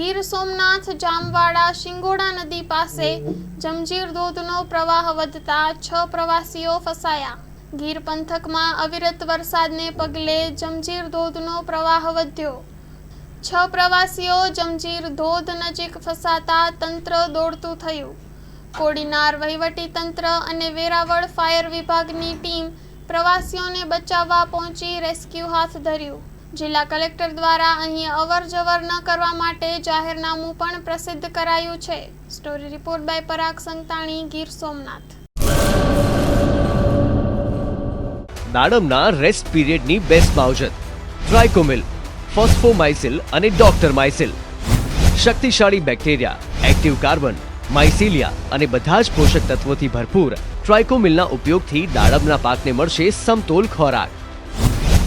ગીર સોમનાથ, જામવાડા, શિંગોડા નદી પાસે જમજીર ધોધનો પ્રવાહ વધતા છ પ્રવાસીઓ ફસાયા. ગીર પંથકમાં અવિરત વરસાદને પગલે જમજીર ધોધનો પ્રવાહ વધ્યો. છ પ્રવાસીઓ જમજીર ધોધ નજીક ફસાતા તંત્ર દોડતું થયું. કોડીનાર વહીવટી તંત્ર અને વેરાવળ ફાયર વિભાગની ટીમ પ્રવાસીઓને બચાવવા પહોંચી રેસ્ક્યુ હાથ ધર્યું. જિલ્લા કલેક્ટર દ્વારા અહીં અવર જવર ન કરવા માટે જાહેરનામું પણ પ્રસિદ્ધ કરાયું છે. Story report by Parag Santani, Gir Somnath. દાડમના rest પીરિયડની બેસ્ટ માવજત ટ્રાઇકોમિલ, ફોસ્ફોમાઇસિલ અને ડોક્ટર માઇસિલ. શક્તિશાળી બેક્ટેરિયા, એક્ટિવ કાર્બન, માઇસિલિયા અને બધા જ પોષક તત્વોથી ભરપૂર ટ્રાઇકોમિલના ઉપયોગથી દાડમના પાકને મળશે સમતોલ ખોરાક.